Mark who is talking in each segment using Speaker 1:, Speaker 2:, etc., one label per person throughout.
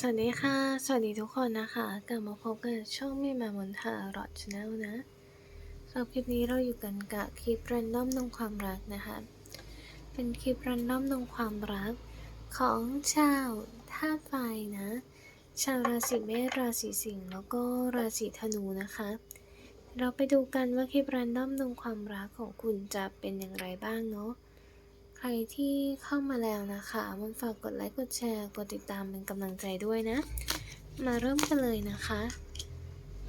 Speaker 1: สวัสดีค่ะ สวัสดีทุกคนนะคะ กลับมาพบกันช่องมีมามนทารอดชาแนลนะสำหรับคลิปนี้เราอยู่กันกับคลิปรันดอมนงความรักนะคะ เป็นคลิปรันดอมนงความรักของชาวธาตุไฟนะ ชาวราศีเมษราศีสิงห์แล้วก็ราศีธนูนะคะ เราไปดูกันว่าคลิปรันดอมนงความรักของคุณจะเป็นอย่างไรบ้างเนาะ ใครที่เข้ามาแล้วนะคะมันฝากกดไลค์กดแชร์กดติดตามเป็นกำลังใจด้วยนะ มาเริ่มกันเลยนะคะ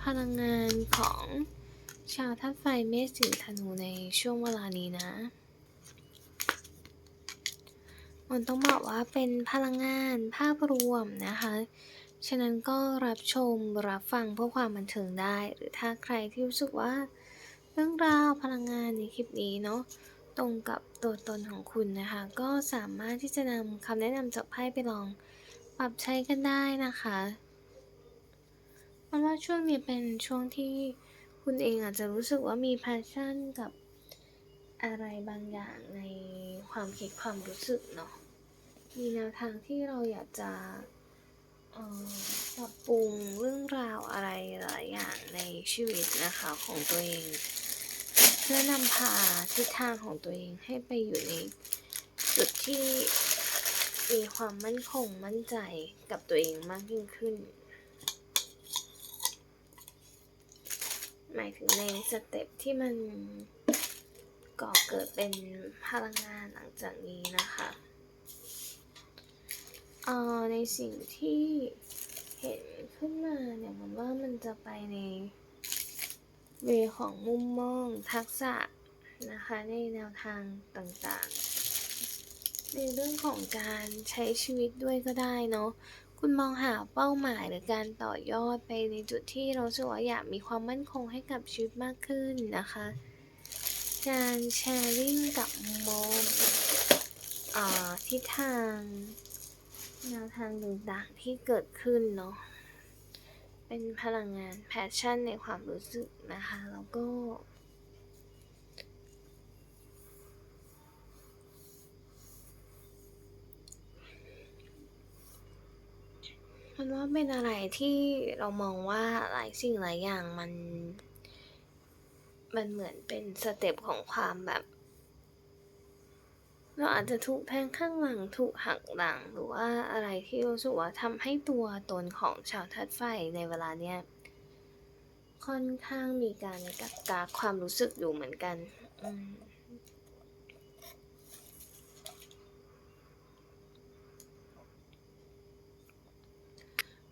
Speaker 1: พลังงานของชาวธาตุไฟเมษสิงธนูในช่วงเวลานี้นะ มันต้องบอกว่าเป็นพลังงานภาพรวมนะคะ ฉะนั้นก็รับชมรับฟังเพื่อความบันเทิงได้ หรือถ้าใครที่รู้สึกว่า เรื่องราวพลังงานในคลิปนี้เนาะ ตรงกับตัวตนของคุณนะคะ ก็สามารถที่จะนำคำแนะนำจากไพ่ไปลองปรับใช้กันได้นะคะเพราะว่าช่วงนี้เป็นช่วงที่คุณเองอาจจะรู้สึกว่ามี passion กับอะไรบางอย่างในความคิดความรู้สึกเนาะ มีแนวทางที่เราอยากจะปรับปรุงเรื่องราวอะไรหลายอย่างในชีวิตนะคะของตัวเอง พื่อนำพาทิศทางของตัวเองให้ไปอยู่ในจุดที่มีความมั่นคงมั่นใจกับตัวเองมากยิ่งขึ้น หมายถึงในสเต็ปที่มันก่อเกิดเป็นพลังงานหลังจากนี้นะคะเอ่อในสิ่งที่เห็นขึ้นมาเนี่ยมันว่ามันจะไปใน เวของมุมมองทักษะนะคะในแนวทางต่างๆ ในเรื่องของการใช้ชีวิตด้วยก็ได้เนาะคุณมองหาเป้าหมายหรือการต่อยอดไปในจุดที่เราสึกว่าอยากมีความมั่นคงให้กับชีวิตมากขึ้นนะคะ การแชร์ริ่งกับมุมมองอ่าทิศทางแนวทางต่างๆที่เกิดขึ้นเนาะ เป็นพลังงานแพชชั่นในความรู้สึกนะคะ แล้วก็ มันว่าเป็นอะไรที่เรามองว่าหลายสิ่งหลายอย่างมัน มันเหมือนเป็นสเต็ปของความแบบ เราอาจจะถูกแทงข้างหลังถูกหักหลัง หรือว่าอะไรที่รู้สึกว่าทำให้ตัวตนของชาวทัดไฟในเวลาเนี้ยค่อนข้างมีการกักกาความรู้สึกอยู่เหมือนกัน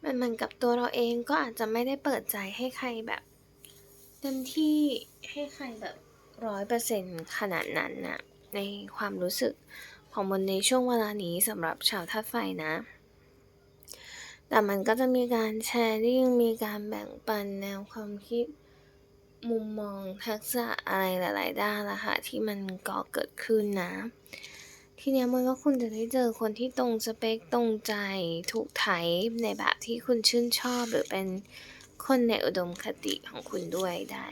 Speaker 1: มันเหมือนกับตัวเราเองก็อาจจะไม่ได้เปิดใจให้ใครแบบเต็มที่ให้ใครแบบร้อยเปอร์เซ็นขนาดนั้นน่ะ ในความรู้สึกของมนในช่วงเวลานี้สำหรับชาวธาตุไฟนะ แต่มันก็จะมีการแชร์ริ่งมีการแบ่งปันแนวความคิดมุมมองทักษะอะไรหลาย ๆ ด้านละค่ะที่มันก่อเกิดขึ้นนะ ทีนี้มันก็คุณจะได้เจอคนที่ตรงสเปคตรงใจถูกไถในแบบที่คุณชื่นชอบหรือเป็นคนในอุดมคติของคุณด้วยได้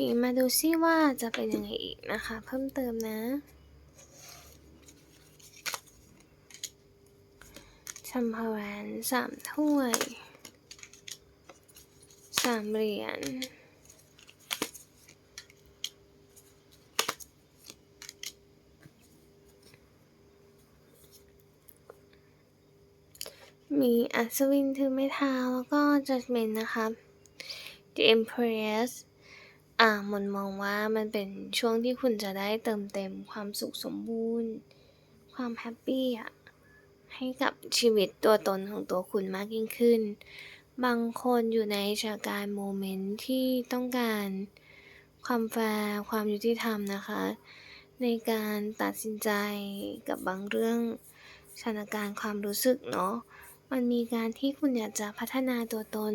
Speaker 1: ทีมาดูซิว่าจะเป็นยังไงอีกนะคะ เพิ่มเติมนะ ชัมพแวนสามถ้วยสามเหรียญมีอัศวินถือไม้เท้าแล้วก็ judgment นะคะ the empress อ่ามันมองว่ามันเป็นช่วงที่คุณจะได้เติมเต็มความสุขสมบูรณ์ ความแฮปปี้อะให้กับชีวิตตัวตนของตัวคุณมากยิ่งขึ้น บางคนอยู่ในสถานการณ์โมเมนต์ที่ต้องการความแฟร์ความยุติธรรมนะคะ ในการตัดสินใจกับบางเรื่องสถานการณ์ความรู้สึกเนาะมันมีการที่คุณอยากจะพัฒนาตัวตน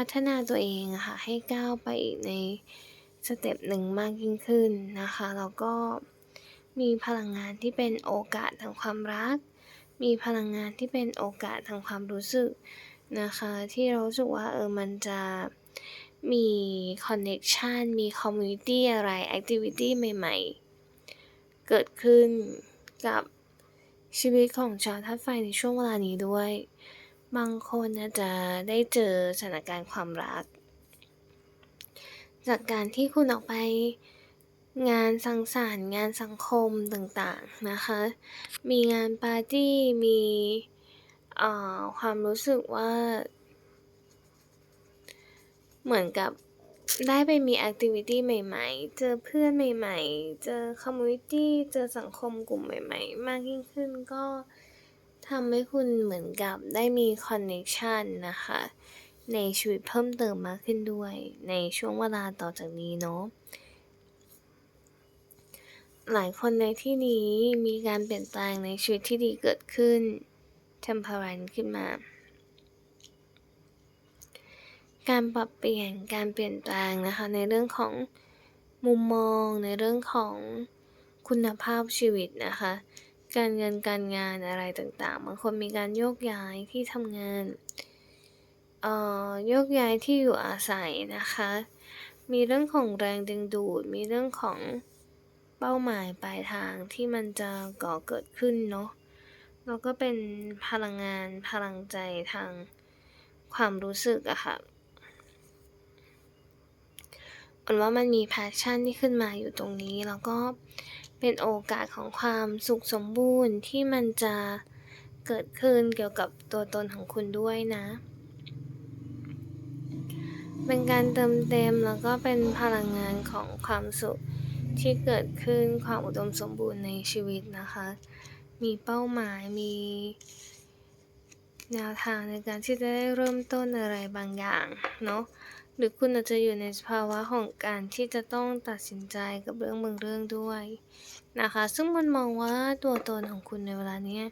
Speaker 1: พัฒนาตัวเองอะค่ะให้ก้าวไปอีกในสเต็ปหนึ่งมากยิ่งขึ้นนะคะแล้วก็มีพลังงานที่เป็นโอกาสทางความรัก มีพลังงานที่เป็นโอกาสทางความรู้สึกนะคะ ที่เราสึกว่าเออมันจะมีคอนเน็ชันมีคอมมูนิตี้อะไรแอคทิวิตี้ใหม่ๆ เกิดขึ้นกับชีวิตของชาวธาตุไฟในช่วงเวลานี้ด้วย บางคนอาจจะได้เจอสถานการณ์ความรัก จากการที่คุณออกไปงานสังสรรค์งานสังคมต่างๆนะคะ มีงานปาร์ตี้ มีความรู้สึกว่า เหมือนกับได้ไปมีแอคทิวิตี้ใหม่ๆ เจอเพื่อนใหม่ๆ เจอคอมมูนิตี้ เจอสังคมกลุ่มใหม่ๆ มากยิ่งขึ้นก็ ทำให้คุณเหมือนกับได้มีคอนเนคชันนะคะ ในชีวิตเพิ่มเติมมากขึ้นด้วย ในช่วงเวลาต่อจากนี้เนาะหลายคนในที่นี้มีการเปลี่ยนแปลงในชีวิตที่ดีเกิดขึ้น temperance ขึ้นมา การปรับเปลี่ยนการเปลี่ยนแปลงนะคะ ในเรื่องของมุมมองในเรื่องของคุณภาพชีวิตนะคะ การเงินการงานอะไรต่างๆ บางคนมีการโยกย้ายที่ทำงาน เอ่อ โยกย้ายที่อยู่อาศัยนะคะ มีเรื่องของแรงดึงดูด มีเรื่องของเป้าหมายปลายทางที่มันจะก่อเกิดขึ้นเนาะ แล้วก็เป็นพลังงานพลังใจทางความรู้สึกอะค่ะเหมือนว่ามันมี passion ที่ขึ้นมาอยู่ตรงนี้ แล้วก็ เป็นโอกาสของความสุขสมบูรณ์ที่มันจะเกิดขึ้นเกี่ยวกับตัวตนของคุณด้วยนะ เป็นการเติมเต็มแล้วก็เป็นพลังงานของความสุขที่เกิดขึ้นความอุดมสมบูรณ์ในชีวิตนะคะ มีเป้าหมายมีแนวทางในการที่จะได้เริ่มต้นอะไรบางอย่างเนาะ หรือคุณอาจจะอยู่ในสภาวะของการที่จะต้องตัดสินใจกับเรื่องบางเรื่องด้วยนะคะ ซึ่งมันมองว่าตัวตนของคุณในเวลาเนี้ย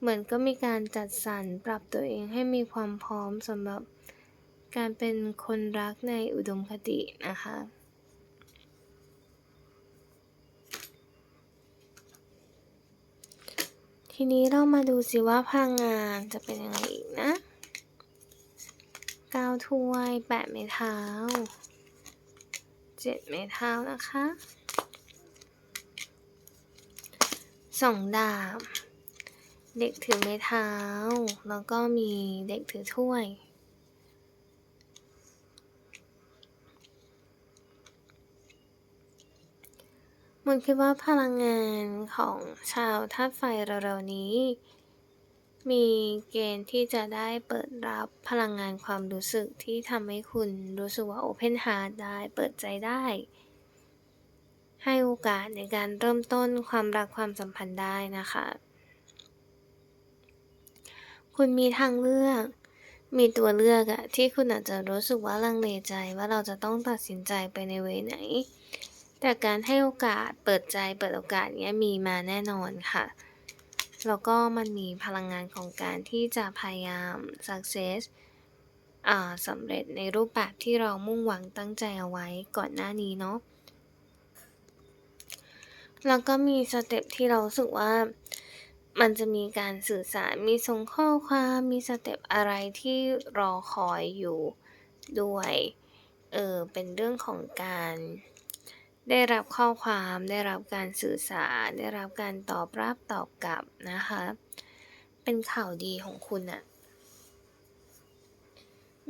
Speaker 1: เหมือนก็มีการจัดสรรปรับตัวเองให้มีความพร้อมสำหรับการเป็นคนรักในอุดมคตินะคะทีนี้เรามาดูสิว่าพลังงานจะเป็นยังไงอีกนะ 9ถ้วย8ไม้เท้า7ไม้เท้านะคะ2ดาบ เด็กถือไม้เท้า แล้วก็มีเด็กถือถ้วยมันคิดว่าพลังงานของชาวธาตุไฟเร็วๆนี้ มีเกณฑ์ที่จะได้เปิดรับพลังงานความรู้สึกที่ทำให้คุณรู้สึกว่า Open Heart ได้เปิดใจได้ ให้โอกาสในการเริ่มต้นความรักความสัมพันธ์ได้นะคะ คุณมีทางเลือกมีตัวเลือกอะที่คุณอาจจะรู้สึกว่าลังเลใจว่าเราจะต้องตัดสินใจไปในเวไหน แต่การให้โอกาสเปิดใจเปิดโอกาสเนี้ยมีมาแน่นอนค่ะ แล้วก็มันมีพลังงานของการที่จะพยายาม success อ่าสำเร็จในรูปแบบที่เรามุ่งหวังตั้งใจเอาไว้ก่อนหน้านี้เนาะ แล้วก็มีสเต็ปที่เราสึกว่ามันจะมีการสื่อสาร มีส่งข้อความ มีสเต็ปอะไรที่รอคอยอยู่ด้วย เออ เป็นเรื่องของการ ได้รับข้อความได้รับการสื่อสาร ได้รับการตอบรับตอบกลับนะคะ เป็นข่าวดีของคุณอะ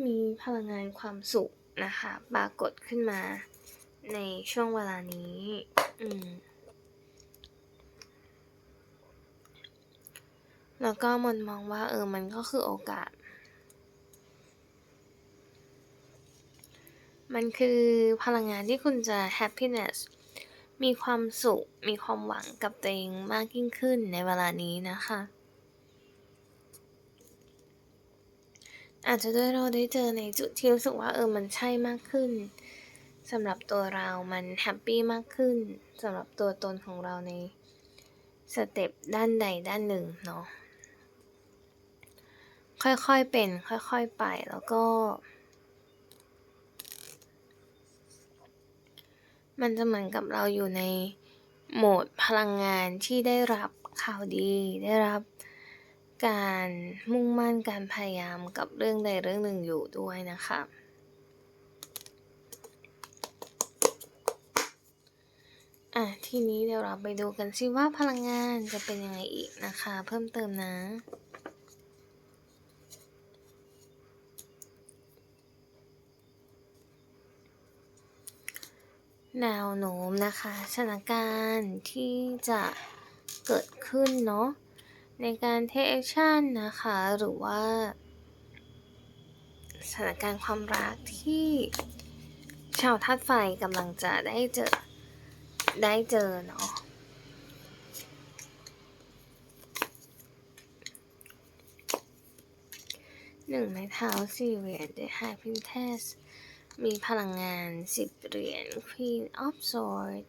Speaker 1: มีพลังงานความสุขนะคะปรากฏขึ้นมาในช่วงเวลานี้อืมแล้วก็มนมองว่าเออมันก็คือโอกาส มันคือพลังงานที่คุณจะ happiness มีความสุข มีความหวังกับตัวเองมากยิ่งขึ้นในเวลานี้นะคะ อาจจะด้วยเราได้เจอในจุดที่รู้สึกว่าเออมันใช่มากขึ้นสำหรับตัวเรามันแฮปปี้มากขึ้นสำหรับตัวตนของเราในสเต็ปด้านใดด้านหนึ่งเนาะค่อยๆเป็น ค่อยๆไปแล้วก็ มันจะเหมือนกับเราอยู่ในโหมดพลังงานที่ได้รับข่าวดี ได้รับการมุ่งมั่นการพยายามกับเรื่องใดเรื่องหนึ่งอยู่ด้วยนะคะ อะ ทีนี้เดี๋ยวเราไปดูกันสิว่าพลังงานจะเป็นยังไงอีกนะคะ เพิ่มเติมนะ แนวโน้มนะคะสถานการณ์ที่จะเกิดขึ้นเนาะในการเทคแอคชั่นนะคะหรือว่า สถานการณ์ความรักที่ชาวธาตุไฟกำลังจะได้เจอ ได้เจอเนาะหนึ่งไม้เท้าสี่เหรียญ The High Princess มี มีพลังงานสิบเหรียญ Queen of Swords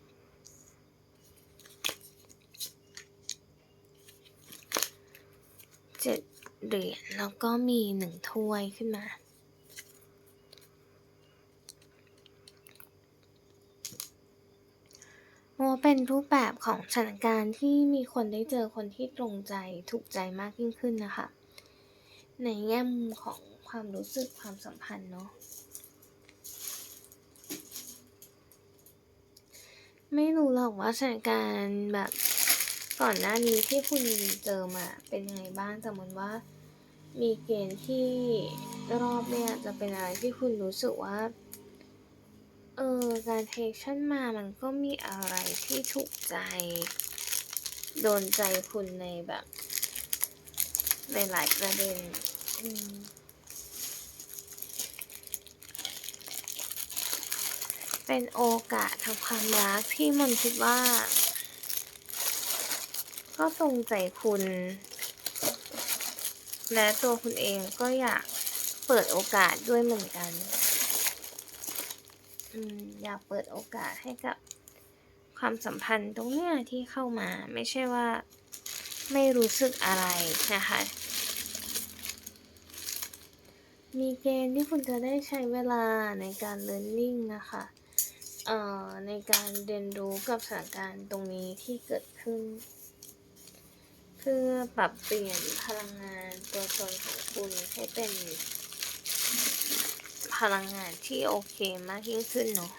Speaker 1: เจ็ดเหรียญ แล้วก็มีหนึ่งถ้วยขึ้นมา โมเป็นรูปแบบของสถานการณ์ที่มีคนได้เจอคนที่ตรงใจถูกใจมากยิ่งขึ้นนะคะ ในแง่มุมของความรู้สึกความสัมพันธ์เนาะ ไม่รู้หรอกว่าสถานการณ์แบบก่อนหน้านี้ที่คุณเจอมาเป็นยังไงบ้างแต่เหมือนว่า มีเกณฑ์ที่รอบเนี่ยจะเป็นอะไรที่คุณรู้สึกว่า เออการเทคชั่นมามันก็มีอะไรที่ถูกใจ โดนใจคุณในแบบในหลายประเด็น อืม เป็นโอกาสทางความรักที่มันคิดว่า ก็ตรงใจคุณ และตัวคุณเองก็อยากเปิดโอกาสด้วยเหมือนกันอยากเปิดโอกาสให้กับความสัมพันธ์ตรงเนี้ยที่เข้ามาไม่ใช่ว่าไม่รู้สึกอะไรนะคะ มีเกณฑ์ที่คุณจะได้ใช้เวลาในการ learning นะคะ ในการเรียนรู้กับสถานการณ์ตรงนี้ที่เกิดขึ้น เพื่อปรับเปลี่ยนพลังงานตัวตนของคุณให้เป็นพลังงานที่โอเคมากยิ่งขึ้นเนาะ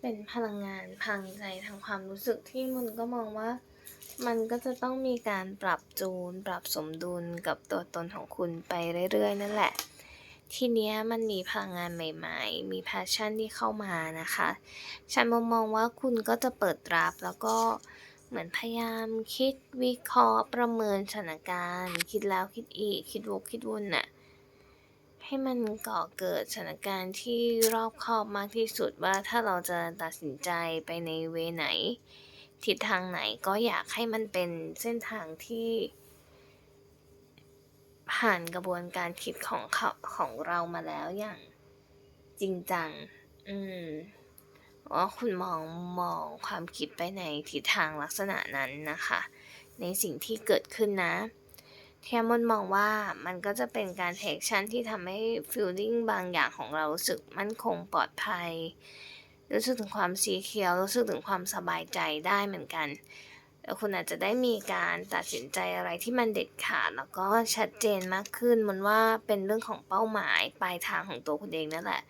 Speaker 1: เป็นพลังงานพังใจทางความรู้สึกที่มันก็มองว่า มันก็จะต้องมีการปรับจูน ปรับสมดุลกับตัวตนของคุณไปเรื่อยๆ นั่นแหละ ทีเนี้ยมันมีพลังงานใหม่ๆ มีแพชชั่นที่เข้ามานะคะ ฉันมองมองว่าคุณก็จะเปิดรับแล้วก็เหมือนพยายามคิดวิเคราะห์ประเมินสถานการณ์ คิดแล้วคิดอีก คิดวกคิดวนน่ะให้มันก่อเกิดสถานการณ์ที่รอบคอบมากที่สุดว่าถ้าเราจะตัดสินใจไปในเวไหน ทิศทางไหนก็อยากให้มันเป็นเส้นทางที่ ผ่านกระบวนการคิดของเขาของเรามาแล้วอย่างจริงจัง อืมว่าคุณมองมองความคิดไปในทิศทางลักษณะนั้นนะคะ ในสิ่งที่เกิดขึ้นนะเทียมนมองว่ามันก็จะเป็นการเทคชั่นที่ทำให้ฟีลลิ่งบางอย่างของเรารู้สึกมั่นคงปลอดภัย รู้สึกถึงความสีเขียวรู้สึกถึงความสบายใจได้เหมือนกันแล้วคุณอาจจะได้มีการตัดสินใจอะไรที่มันเด็ดขาดแล้วก็ชัดเจนมากขึ้นมันว่าเป็นเรื่องของเป้าหมายปลายทางของตัวคุณเองนั่นแหละ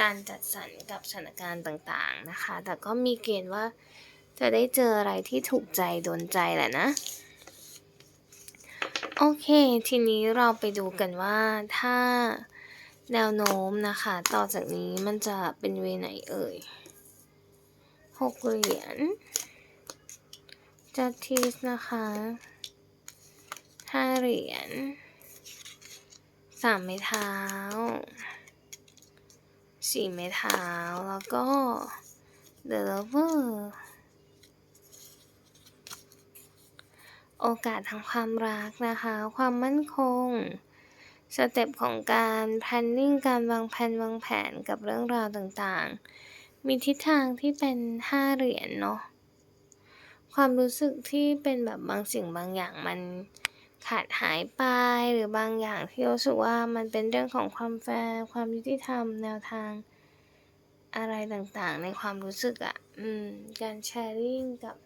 Speaker 1: การจัดสรรกับสถานการณ์ต่างๆนะคะ แต่ก็มีเกณฑ์ว่าจะได้เจออะไรที่ถูกใจโดนใจแหละนะ โอเค ทีนี้เราไปดูกันว่าถ้า แนวโน้มนะคะ ต่อจากนี้มันจะเป็นเวไหนเอ่ยหกเหรียญจัดทีสนะคะห้าเหรียญสามไม้เท้าสี่ไม้เท้า แล้วก็ The Lover โอกาสทางความรักนะคะ ความมั่นคง สเต็ปของการ planning การวางแผนวางแผนกับเรื่องราวต่างๆ มีทิศทางที่เป็นห้าเหรียญเนาะ ความรู้สึกที่เป็นแบบบางสิ่งบางอย่างมันขาดหายไปหรือบางอย่างที่รู้สึกว่ามันเป็นเรื่องของความแฟร์ความยุติธรรมแนวทางอะไรต่างๆ ในความรู้สึกอะ่ะ อืม การแชร์ริ่งกับ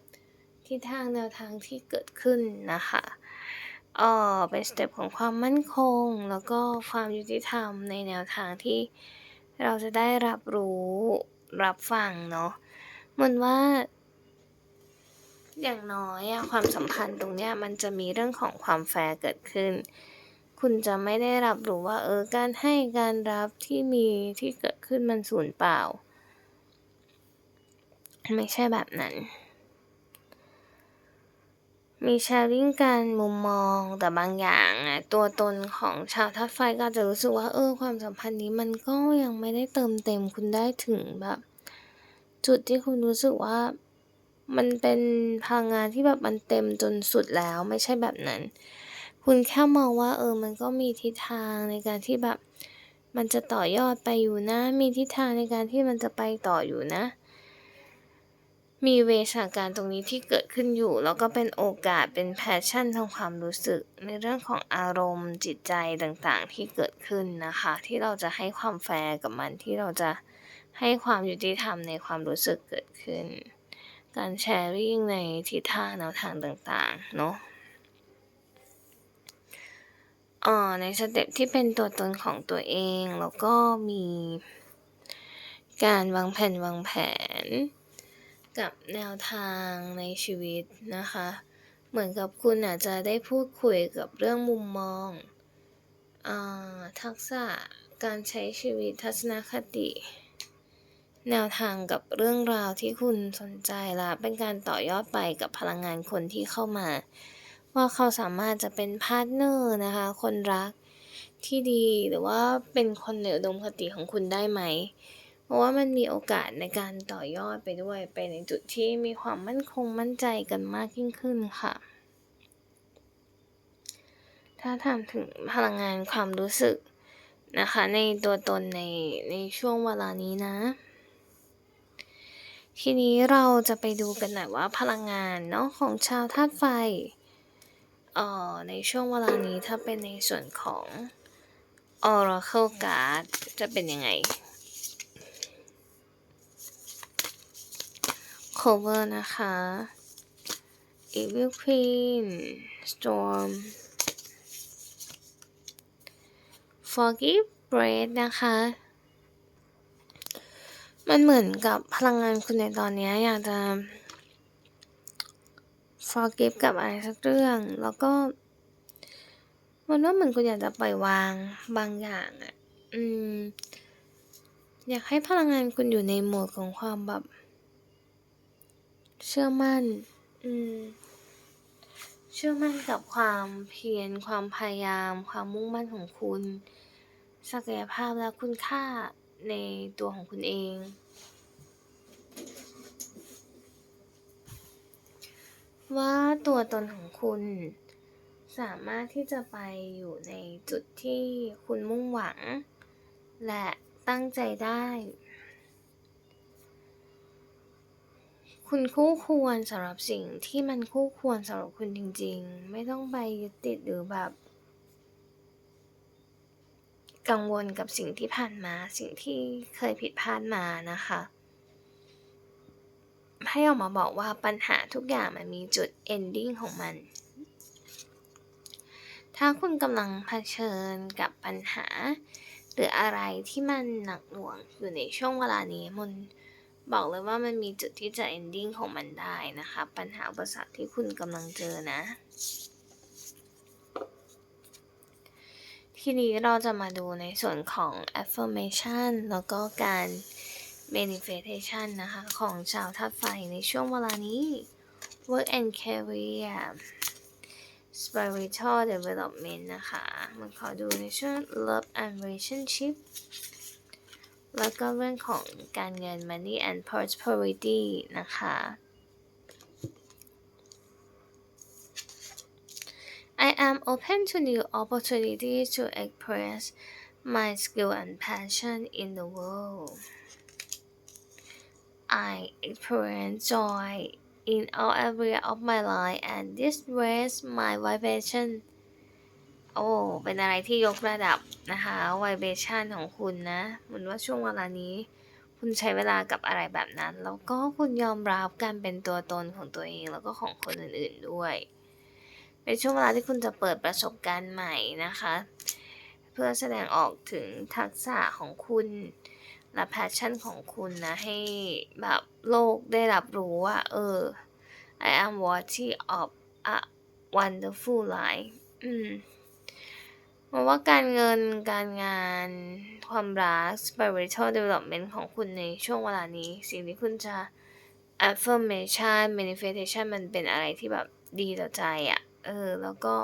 Speaker 1: ทิศทางแนวทางที่เกิดขึ้นนะคะ เอ่อเป็นสเต็ปของความมั่นคง แล้วก็ความยุติธรรมในแนวทางที่เราจะได้รับรู้รับฟังเนาะเหมือนว่า อย่างน้อยอะความสัมพันธ์ตรงเนี้ยมันจะมีเรื่องของความแฟร์เกิดขึ้น คุณจะไม่ได้รับรู้ว่า เออการให้การรับที่มีที่เกิดขึ้นมันสูญเปล่า ไม่ใช่แบบนั้น มีแชร์ริ่งกันมุมมองแต่บางอย่างอะตัวตนของชาวธาตุไฟก็จจะรู้สึกว่าเออความสัมพันธ์นี้มันก็ยังไม่ได้เติมเต็มคุณได้ถึงแบบ จุดที่คุณรู้สึกว่ามันเป็นพลังงานที่แบบมันเต็มจนสุดแล้วไม่ใช่แบบนั้น คุณแค่มองว่าเออมันก็มีทิศทางในการที่แบบ มันจะต่อยอดไปอยู่นะ มีทิศทางในการที่มันจะไปต่ออยู่นะ มีเวย์สถาการตรงนี้ที่เกิดขึ้นอยู่ แล้วก็เป็นโอกาสเป็น passion ทางความรู้สึก ในเรื่องของอารมณ์จิตใจต่างๆ ที่เกิดขึ้นนะคะ ที่เราจะให้ความแฟร์กับมันที่เราจะให้ความยุติธรรมในความรู้สึกเกิดขึ้น การแชร์ริ่งในทิศทางแนวทางต่างๆ เนาะอ่อในสเต็ปที่เป็นตัวตนของตัวเอง แล้วก็มีการวางแผนวางแผน กับแนวทางในชีวิตนะคะ เหมือนกับคุณอาจจะได้พูดคุยกับเรื่องมุมมองอทักษะการใช้ชีวิตทัศนคติ แนวทางกับเรื่องราวที่คุณสนใจและเป็นการต่อยอดไปกับพลังงานคนที่เข้ามา ว่าเขาสามารถจะเป็นพาร์ตเนอร์นะคะ คนรักที่ดีหรือว่าเป็นคนในอุดมคติของคุณได้ไหม เพราะว่ามันมีโอกาสในการต่อยอดไปด้วยไปในจุดที่มีความมั่นคงมั่นใจกันมากยิ่งขึ้นค่ะ ถ้าถามถึงพลังงานความรู้สึกนะคะ ในตัวตนในในช่วงเวลานี้นะ ทีนี้เราจะไปดูกันหน่อยว่าพลังงานเนาะของชาวธาตุไฟเอ่อในช่วงเวลานี้ถ้าเป็นในส่วนของ Oracle Card จะเป็นยังไง Cover นะคะ Evil Queen Storm Forgive Breath นะคะ มันเหมือนกับพลังงานคุณในตอนนี้อยากจะ forgive กับอะไรสักเรื่องแล้วก็ มันว่าเหมือนคุณอยากจะปล่อยวางบางอย่างอะ อืม อยากให้พลังงานคุณอยู่ในโหมดของความแบบ เชื่อมั่น อืม เชื่อมั่นกับความเพียร ความพยายาม ความมุ่งมั่นของคุณ ศักยภาพและคุณค่าในตัวของคุณเอง ว่าตัวตนของคุณสามารถที่จะไปอยู่ในจุดที่คุณมุ่งหวัง และตั้งใจได้ คุณคู่ควรสำหรับสิ่งที่มันคู่ควรสำหรับคุณจริง ๆ ไม่ต้องไปยึดติดหรือแบบ กังวลกับสิ่งที่ผ่านมาสิ่งที่เคยผิดพลาดมานะคะ ให้ออกมาบอกว่าปัญหาทุกอย่างมันมีจุด ending ของมัน ถ้าคุณกำลังเผชิญกับปัญหา หรืออะไรที่มันหนักหน่วงอยู่ในช่วงเวลานี้มัน บอกเลยว่ามันมีจุดที่จะ ending ของมันได้นะคะ ปัญหาอุปสรรคที่คุณกำลังเจอนะ ทีนี้เราจะมาดูในส่วนของ affirmation แล้วก็การ manifestation นะคะ ของชาวธาตุไฟในช่วงเวลานี้ work and career spiritual development นะคะ มันขอดูในช่วง love and relationship แล้วก็เรื่องของการเงิน money and prosperity นะคะ I am open to new opportunities to express my skill and passion in the world. I experience joy in all area of my life and this raise my vibration โอ้ เป็นอะไรที่ยกระดับนะคะ vibration ของคุณนะเหมือนว่าช่วงเวลานี้ คุณใช้เวลากับอะไรแบบนั้น แล้วก็คุณยอมรับการเป็นตัวตนของตัวเองแล้วก็ของคนอื่นๆด้วย เป็นช่วงเวลาที่คุณจะเปิดประสบการณ์ใหม่นะคะ เพื่อแสดงออกถึงทักษะของคุณและแพชชั่นของคุณนะ ให้แบบโลกได้รับรู้ว่า เออ I am worthy of a wonderful life อืม มองว่าการเงินการงานความรัก spiritual development ของคุณในช่วงเวลานี้ สิ่งที่คุณจะ affirmation manifestation มันเป็นอะไรที่แบบดีต่อใจอะ่ะ เออ แล้วก็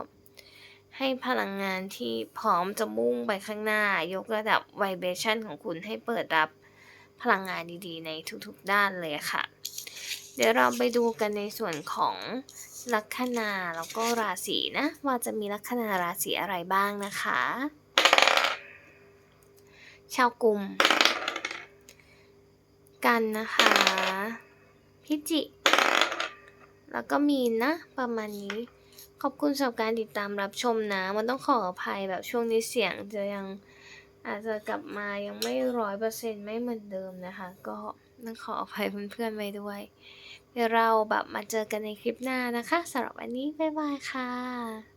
Speaker 1: ให้พลังงานที่พร้อมจะมุ่งไปข้างหน้า ยกระดับ vibration ของคุณให้เปิดรับพลังงานดีๆ ในทุกๆด้านเลยค่ะ เดี๋ยวเราไปดูกันในส่วนของ ลัคนาแล้วก็ราศีนะ ว่าจะมีลัคนาราศีอะไรบ้างนะคะ ชาวกลุ่ม กันนะคะ พิจิ แล้วก็มีนนะ ประมาณนี้ ขอบคุณสำหรับการติดตามรับชมนะ มันต้องขออภัยแบบช่วงนี้เสียงจะยังอาจจะกลับมายังไม่ร้อยเปอร์เซ็นต์ไม่เหมือนเดิมนะคะ ก็ต้องขออภัยเพื่อนๆไว้ด้วย เดี๋ยวเราแบบมาเจอกันในคลิปหน้านะคะสำหรับวันนี้บ๊ายบายค่ะ